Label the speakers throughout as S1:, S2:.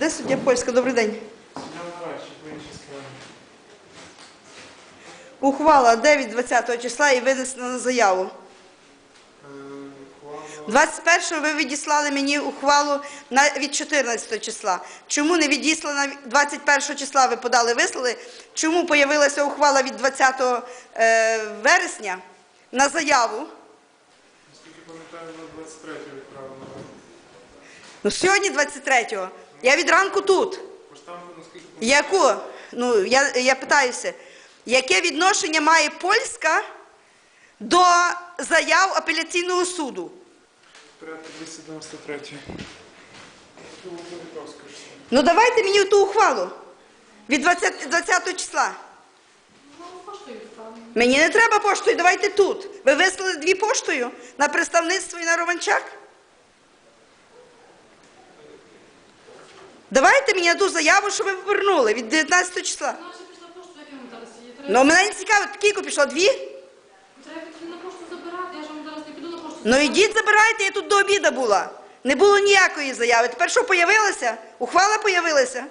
S1: Де суддя Польська? Добрий день. Ухвала 9 20 числа і винесена на заяву.
S2: Е,
S1: 21-го ви відіслали мені ухвалу від 14 числа. Чому не відіслана від 21 числа ви подали, вислали? Чому появилася ухвала від 20 е, вересня на заяву?
S2: Наскільки пам'ятаю, на 23 відправлено.
S1: Ну, сьогодні 23-го. Я від ранку тут.
S2: Наскільки
S1: Яку? Ну, я, я питаюся, яке відношення має Польська до заяв апеляційного суду?
S2: порядку 293. Було Політовська ж.
S1: Ну давайте мені ту ухвалу від 20, 20 числа. Мені не треба поштою, давайте тут. Ви вислали дві поштою на представництво і на Романчак? Давайте мені на ту заяву, що ви повернули від 19 числа.
S3: Треба,
S1: Ну мене не цікаво, кілько пішло дві?
S3: треба на пошту забирати, я ж вам зараз не піду на пошту.
S1: Ну ідіть забирайте, я тут до обіду була. Не було ніякої заяви. Тепер що появилося? Ухвала появилася.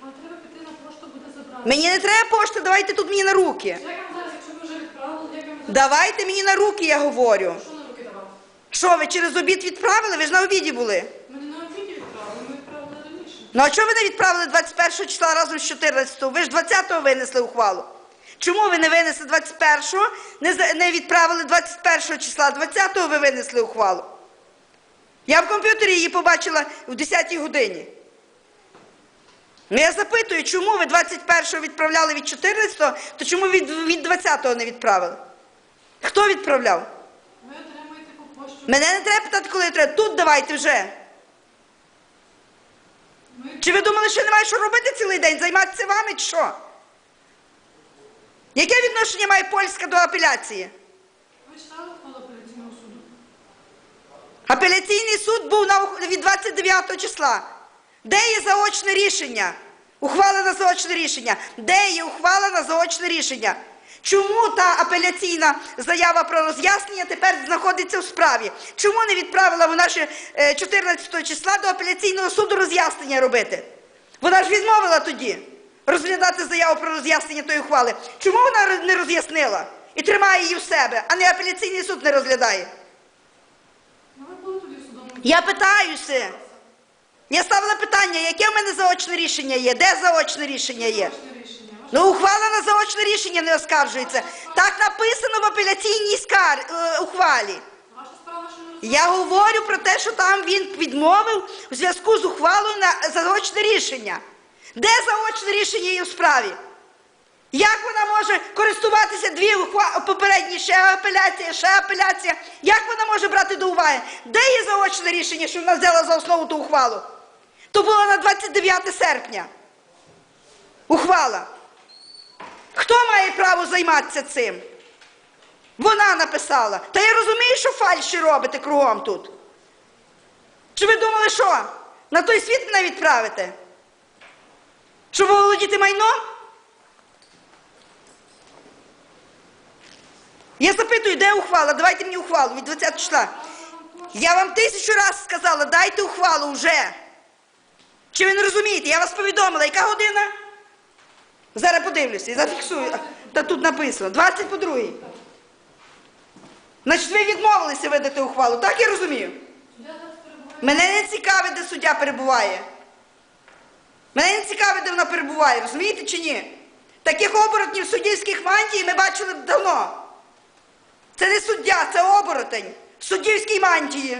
S3: А треба піти на пошту, буде забрати.
S1: Мені не треба пошти, давайте тут мені на руки.
S3: Як вам зараз, якщо ви вже відправили, як вам зараз...
S1: Давайте мені на руки, я говорю.
S3: Що на руки давав?
S1: Що, ви через обід відправили? Ви ж на обіді були.
S3: Ми не на обіді відправили, ми відправили раніше.
S1: Ну а чого ви не відправили 21 числа разом з 14-го? Ви ж 20-го винесли ухвалу. Чому ви не винесли 21-го, не, відправили 21 числа, 20-го ви винесли ухвалу? Я в комп'ютері її побачила в 10-й годині. Ну я запитую, чому ви 21-го відправляли від 14-го, то чому від, від 20-го не відправили? Хто відправляв?
S3: Ви отримаєте по пошту.
S1: Мене не треба питати, коли треба. Тут давайте вже. Чи ви думали, що немає що робити цілий день? Займатися вами чи що? Яке відношення має Польська до апеляції?
S3: Ви читали апеляційного суду?
S1: Апеляційний суд був на, від 29 числа. Де є заочне рішення? Ухвала на заочне рішення. Де є ухвала на заочне рішення? Чому та апеляційна заява про роз'яснення тепер знаходиться в справі? Чому не відправила вона ще е, 14 числа до апеляційного суду роз'яснення робити? Вона ж відмовила тоді розглядати заяву про роз'яснення тої ухвали. Чому вона не роз'яснила і тримає її в себе, а не апеляційний суд не розглядає? Я питаюся. Я ставила питання, яке в мене заочне рішення є? Де заочне рішення є? Ну, ухвала на заочне рішення не оскаржується. Так написано в апеляційній скар... е, ухвалі. Я говорю про те, що там він відмовив у зв'язку з ухвалою на заочне рішення. Де заочне рішення є в справі? Як вона може користуватися дві попередні ще апеляція, ще апеляція? Як вона може брати до уваги? Де є заочне рішення, що вона взяла за основу ту ухвалу? То було на 29 серпня. Ухвала. Хто має право займатися цим? Вона написала. Та я розумію, що фальші робите кругом тут. Чи ви думали, що? На той світ мене відправите? Щоб володіти майном? Я запитую, де ухвала? Давайте мені ухвалу від 20 числа. Я вам тисячу разів сказала, дайте ухвалу вже. Чи ви не розумієте? Я вас повідомила, яка година? Зараз подивлюся зафіксую. Та тут написано. 20 по другій. Значить, ви відмовилися видати ухвалу, так я розумію? Мене не цікавить, де суддя перебуває. Мене не цікавить, де вона перебуває, розумієте чи ні? Таких оборотнів суддівських мантій ми бачили давно. Це не суддя, це оборотень в суддівській мантії.